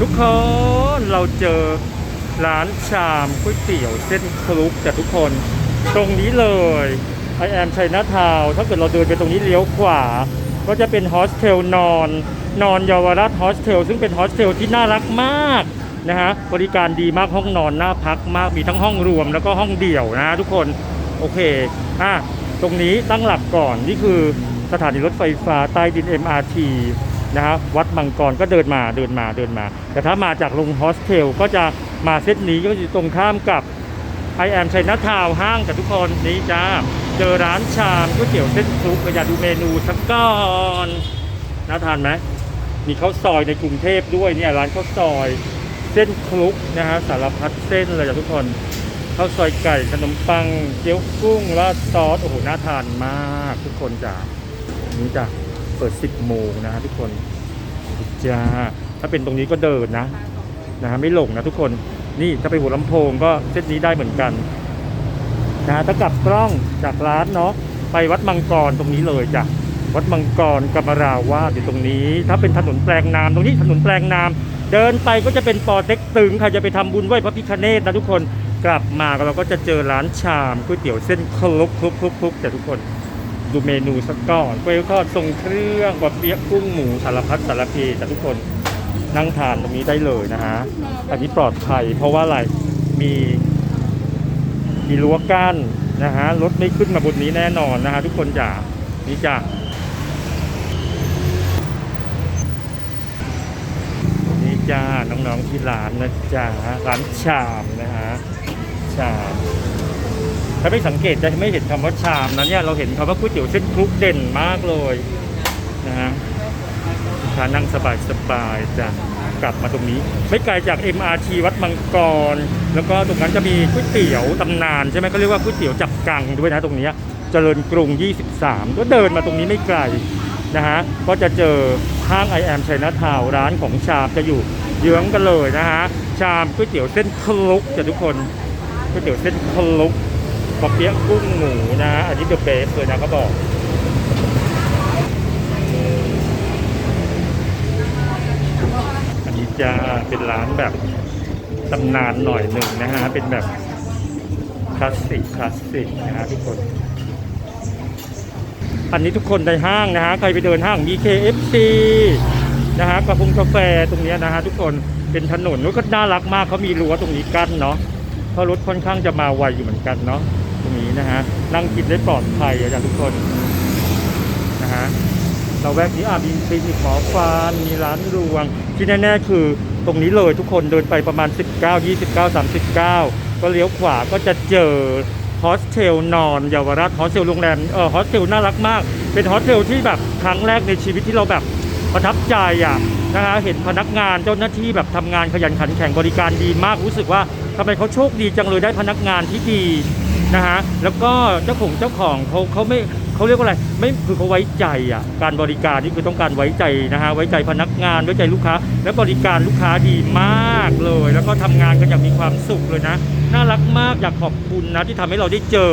ทุกคนเราเจอร้านชามก๋วยเตี๋ยวเส้นคลุกแต่ทุกคน ตรงนี้เลยไอแอมชัยนาทาวถ้าเกิดเราเดินไปตรงนี้เลี้ยวขวา ก็จะเป็นโฮสเทลนอน นอนเยาวราชโฮสเทลซึ่งเป็นโฮสเทลที่น่ารักมากนะฮะบริการดีมากห้องนอนน่าพักมากมีทั้งห้องรวมแล้วก็ห้องเดี่ยวนะทุกคนโอเคอะตรงนี้ตั้งหลักก่อนนี่คือสถานีรถไฟฟ้าใต้ดิน MRT นะฮะวัดมังกรก็เดินมาเดินมาเดินมา แต่ถ้ามาจากโรงโฮสเทลก็จะมาเซตนี้ก็อยู่ตรงข้ามกับไอแอมชัยนาทาวห้างกับทุกคนนี่จ้าเจอร้านชามก๋วยเตี๋ยวเส้นคลุกอยากดูเมนูสักก่อนน่าทานไหมมีข้าวซอยในกรุงเทพด้วยเนี่ยร้านข้าวซอย เส้นคลุกนะฮะสารพัดเส้นเลยจ้ะทุกคนข้าวซอยไก่ขนมปังเกี๊ยวกุ้งราดซอสโอ้โหน่าทานมากทุกคนจ้านี่จ้ะ เปิด 10 โมงนะฮะทุกคนจ้าถ้าเป็นตรงนี้ก็เดินนะนะฮะไม่หลงนะทุกคนนี่ถ้าไปหัวลำโพงก็เส้นนี้ได้เหมือนกันนะถ้ากลับกล้องจากร้านเนาะไปวัดมังกรตรงนี้เลยจ้ะวัดมังกรกำมราวาสอยู่ตรงนี้ ถ้าเป็นถนนแปลงนามตรงนี้ถนนแปลงนาม เดินไปก็จะเป็นปอเต็กตึงใครจะไปทำบุญไหว้พระพิฆเนศนะทุกคนกลับมาเราก็จะเจอร้านชามก๋วยเตี๋ยวเส้นคลุกคลุกคลุกคลุกแต่ทุกคน ดูเมนูสักก่อนกล้วยทอดทรงเครื่องบะเปี๊ยะกุ้งหมูสารพัดสารเพแต่ทุกคนนั่งทานตรงนี้ได้เลยนะฮะอันนี้ปลอดภัยเพราะว่าอะไรมีมีรั้วกั้นนะฮะรถไม่ขึ้นมาบนนี้แน่นอนนะฮะทุกคนจ๋านี่จ้ะนี่จ้าน้องๆที่ร้านนะจ๊ะร้านชามนะฮะชาม ถ้าไม่สังเกตจะไม่เห็นคำว่าชามนะเนี่ยเราเห็นคำว่าก๋วยเตี๋ยวเส้นคลุกเด่นมากเลยนะฮะลูกค้านั่งสบายสบายๆจะกลับมาตรงนี้ ไม่ไกลจาก MRT วัดมังกร แล้วก็ตรงนั้นจะมีก๋วยเตี๋ยวตำนานใช่ไหมเขาเรียกว่าก๋วยเตี๋ยวจับกังด้วยนะตรงนี้เจริญกรุง 23 ก็เดินมาตรงนี้ไม่ไกลนะฮะก็จะเจอห้าง I am China Town ร้านของชามจะอยู่เยื้องกันเลยนะฮะชามก๋วยเตี๋ยวเส้นคลุกจะทุกคนก๋วยเตี๋ยวเส้นคลุก ปอเปี๊ยะกุ้งหมูนะฮะอันนี้เดอะเบสเลยนะเขาบอกอันนี้จะเป็นร้านแบบตำนานหน่อยหนึ่งนะฮะ เป็นแบบคลาสสิกคลาสสิกนะฮะทุกคน อันนี้ทุกคนในห้างนะฮะ ใครไปเดินห้างมี KFC นะฮะกระพงกาแฟตรงเนี้ยนะฮะทุกคนเป็นถนนนู้นก็น่ารักมากเขามีรั้วตรงนี้กั้นเนาะเพราะรถค่อนข้างจะมาไวอยู่เหมือนกันเนาะ ตรงนี้นะฮะนั่งกินได้ปลอดภัยอะจ้ะทุกคนนะฮะเราแวกนี้อะมีคลินิกหมอฟันมีร้านรวง ที่แน่ๆคือตรงนี้เลยทุกคนเดินไปประมาณ 19 29 39 ก็เลี้ยวขวาก็จะเจอโฮสเทลนอนเยาวราชโฮสเทลโรงแรมเออโฮสเทลน่ารักมาก เป็นโฮสเทลที่แบบครั้งแรกในชีวิตที่เราแบบประทับใจอะนะฮะเห็นพนักงานเจ้าหน้าที่แบบทำงานขยันขันแข็งบริการดีมากรู้สึกว่าทำไมเขาโชคดีจังเลยได้พนักงานที่ดี นะฮะแล้วก็เจ้าของเจ้าของเขาเขาไม่เขาเรียกว่าอะไรไม่คือเขาไว้ใจอะการบริการนี่คือต้องการไว้ใจนะฮะไว้ใจพนักงานไว้ใจลูกค้า และบริการลูกค้าดีมากเลย แล้วก็ทำงานกันอย่างมีความสุขเลยนะ น่ารักมากอยากขอบคุณนะที่ทำให้เราได้เจอ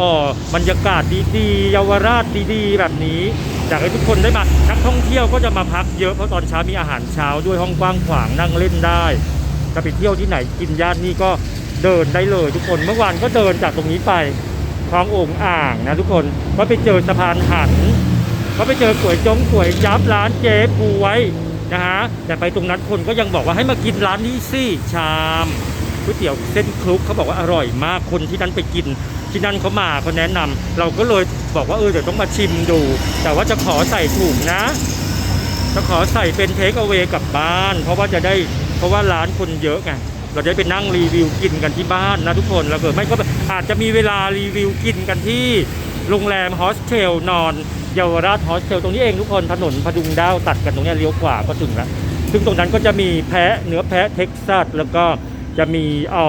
อ๋อบรรยากาศดีๆเยาวราชดีๆ แบบนี้อยากให้ทุกคนได้มานักท่องเที่ยวก็จะมาพักเยอะเพราะตอนเช้ามีอาหารเช้าด้วยห้องกว้างขวางนั่งเล่นได้จะไปเที่ยวที่ไหนกินย่านนี้ก็ เดินได้เลยทุกคนเมื่อวานก็เดินจากตรงนี้ไปคลองโอ่งอ่างนะทุกคนก็ไปเจอสะพานหันก็ไปเจอก๋วยจงก๋วยจับร้านเจ๊ปูไว้นะฮะแต่ไปตรงนั้นคนก็ยังบอกว่าให้มากินร้านนี้สิชามก๋วยเตี๋ยวเส้นคลุกเขาบอกว่าอร่อยมากคนที่นั้นไปกิน ที่นั่นเขามาเขาแนะนำเราก็เลยบอกว่าเออเดี๋ยวต้องมาชิมดู แต่ว่าจะขอใส่ถุงนะจะขอใส่เป็นเทคเอา a y กลับบ้าน เพราะว่าจะได้เพราะว่าร้านคนเยอะไง เราจะไปนั่งรีวิวกินกันที่บ้านนะทุกคนแล้วเกิดไม่ก็อาจจะมีเวลารีวิวกินกันที่โรงแรมโฮสเทลนอนเยาวราชโฮสเทลตรงนี้เองทุกคนถนนพดุงดาวตัดกันตรงนี้เลี้ยวขวาก็ถึงแล้วซึ่งตรงนั้นก็จะมีแพะเนื้อแพะเท็กซัสแล้วก็จะมีอ่อ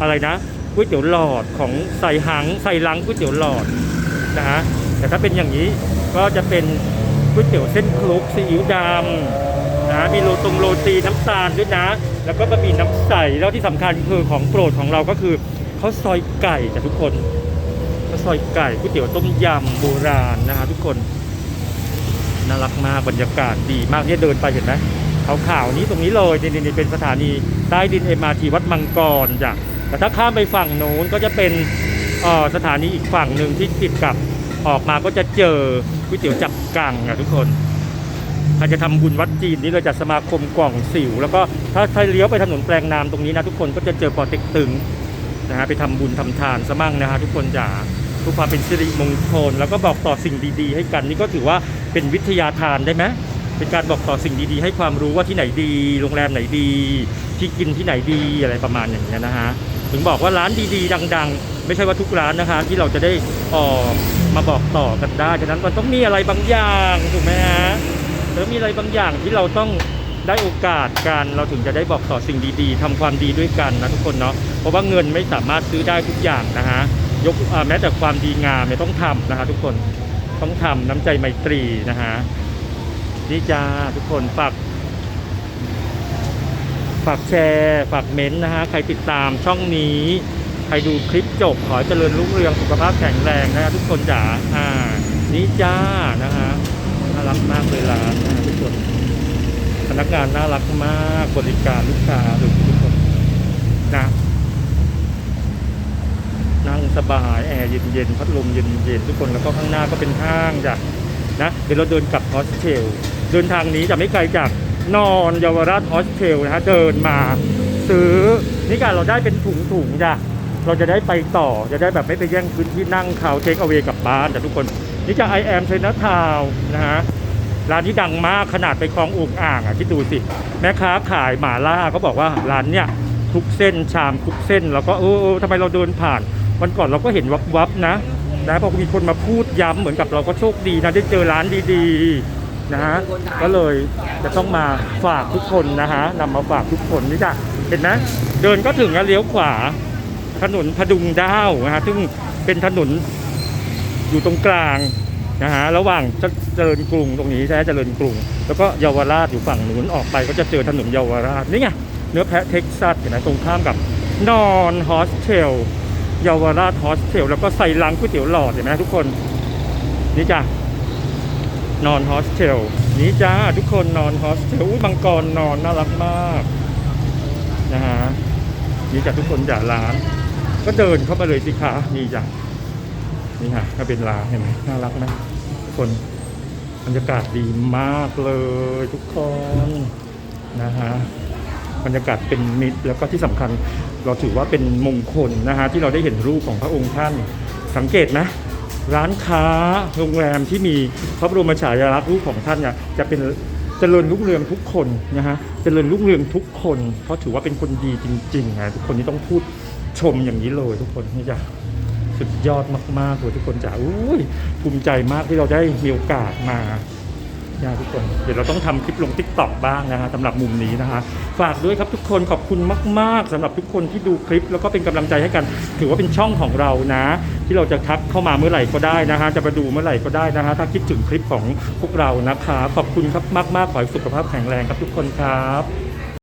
อะไรนะก๋วยเตี๋ยวหลอดของใส่หังใส่ลังก๋วยเตี๋ยวหลอดนะฮะแต่ถ้าเป็นอย่างนี้ก็จะเป็นก๋วยเตี๋ยวเส้นคลุกซีอิ๊วดำ นะ มีโรตรงโรตีน้ำตาลด้วยนะ แล้วก็บะหมี่น้ำใส แล้วที่สำคัญคือของโปรดของเราก็คือข้าวซอยไก่จ้ะทุกคนข้าวซอยไก่ก๋วยเตี๋ยวต้มยำโบราณนะฮะทุกคนน่ารักมากบรรยากาศดีมากเนี่ยเดินไปเห็นไหมขาวๆนี้ตรงนี้เลยนี่นี่เป็นสถานีใต้ดิน MRT วัดมังกรจ้ะแต่ถ้าข้ามไปฝั่งโน้นก็จะเป็นออสถานีอีกฝั่งหนึ่งที่ติดกับออกมาก็จะเจอก๋วยเตี๋ยวจับกังอะทุกคน ใครจะทำบุญวัดจีนนี่เราจะสมาคมกล่องสิว แล้วก็ถ้าใครเลี้ยวไปถนนแปลงนามตรงนี้นะทุกคนก็จะเจอปอเต็กตึงนะฮะไปทำบุญทำทานซะมั่งนะฮะทุกคนจ๋าเพื่อความเป็นสิริมงคล แล้วก็บอกต่อสิ่งดีๆ ให้กันนี่ก็ถือว่าเป็นวิทยาทานได้ไหมเป็นการบอกต่อสิ่งดีๆ ให้ความรู้ว่าที่ไหนดี โรงแรมไหนดี ที่กินที่ไหนดีอะไรประมาณอย่างเงี้ยนะฮะถึงบอกว่าร้านดีๆ ดัง ๆ ไม่ใช่ว่าทุกร้านนะคะ ที่เราจะได้ออกมาบอกต่อกันได้ฉะนั้นมันต้องมีอะไรบางอย่างถูกไหมฮะ หรือมีอะไรบางอย่างที่เราต้องได้โอกาสกันเราถึงจะได้บอกต่อสิ่งดีๆทำความดีด้วยกันนะทุกคนเนาะเพราะว่าเงินไม่สามารถซื้อได้ทุกอย่างนะฮะยกแม้แต่ความดีงามเนี่ยต้องทำนะฮะทุกคนต้องทำน้ำใจไมตรีนะฮะนี่จ้าทุกคนฝากฝากแชร์ฝากเม้นต์นะฮะใครติดตามช่องนี้ ใครดูคลิปจบขอเจริญรุ่งเรืองสุขภาพแข็งแรงนะฮะทุกคนจ๋าอ่านี่จ้านะฮะ รักมากเลยร้านนะทุกคนพนักงานน่ารักมากบริการลูกค้าทุกคนนะนั่งสบายแอร์เย็นๆพัดลมเย็นๆทุกคนแล้วก็ข้างหน้าก็เป็นห้างจ้ะนะเดี๋ยวเราเดินกลับฮอสเทลเดินทางนี้จะไม่ไกลจากนอนเยาวราชฮอสเทลนะฮะเดินมาซื้อนี่การเราได้เป็นถุงๆจ้ะเราจะได้ไปต่อจะได้แบบไม่ไปแย่งพื้นที่นั่งเขาเทคเอา a y กลับบ้านแต่ทุกคน นี่จะ I am China Town นะฮะร้านนี้ดังมากขนาดไปคลองอุกอ่างอะที่ดูสิ แม่ค้าขายหมาล่าก็บอกว่าร้านเนี่ยทุกเส้นชามทุกเส้น แล้วก็เออทำไมเราเดินผ่าน วันก่อนเราก็เห็นวับวับนะนะพอมีคนมาพูดย้ำเหมือนกับเราก็โชคดีนะได้เจอร้านดีๆนะฮะก็เลยจะต้องมาฝากทุกคนนะฮะนำมาฝากทุกคนนี่จ้ะเห็นไหมเดินก็ถึงแล้วเลี้ยวขวาถนนพดุงดาวนะฮะซึ่งเป็นถนน อยู่ตรงกลางนะฮะระหว่างเจริญกรุงตรงนี้ใช่ไหมเจริญกรุง แล้วก็เยาวราชอยู่ฝั่งนู้นออกไปก็จะเจอถนนเยาวราชนี่ไงเนื้อแพะเท็กซัสเห็นไหมตรงข้ามกับนอนฮอสเทลเยาวราชฮอสเทลแล้วก็ใส่ลังก๋วยเตี๋ยวหลอดเห็นไหมทุกคนนี่จ้ะนอนฮอสเทลนี่จ้าทุกคนนอนฮอสเทลอุ้ยมังกรนอนน่ารักมากนะฮะนี่จ้ะทุกคนอย่าร้าน ก็เดินเข้ามาเลยสิคะนี่จ้ะ นี่ค่ะก็เป็นร้าเห็นไหมน่ารักไหมทุกคนบรรยากาศดีมากเลยทุกคนนะฮะบรรยากาศเป็นมิตรแล้วก็ที่สำคัญเราถือว่าเป็นมงคลนะฮะที่เราได้เห็นรูปของพระองค์ท่านสังเกตไหมร้านค้าโรงแรมที่มีพระบรมฉายาลักษณ์รูปของท่านเนี่ยจะเป็นเจริญรุ่งเรืองทุกคนนะฮะเจริญรุ่งเรืองทุกคน เพราะถือว่าเป็นคนดีจริงๆนะทุกคนนี่ต้องพูดชมอย่างนี้เลยทุกคนนี่จ้ะ สุดยอดมากๆเลยทุกคนจ๋าอุ้ยภูมิใจมากที่เราได้มีโอกาสมานะทุกคนเดี๋ยวเราต้องทำคลิปลงทิกตอกบ้างนะฮะสำหรับมุมนี้นะฮะฝากด้วยครับทุกคนขอบคุณมาก ๆสำหรับทุกคนที่ดูคลิปแล้วก็เป็นกำลังใจให้กัน ถือว่าเป็นช่องของเรานะ ที่เราจะทักเข้ามาเมื่อไหร่ก็ได้นะฮะจะมาดูเมื่อไหร่ก็ได้นะฮะถ้าคิดถึงคลิปของพวกเรานะคะ ขอบคุณครับมากๆขอให้สุขภาพแข็งแรงครับทุกคนครับ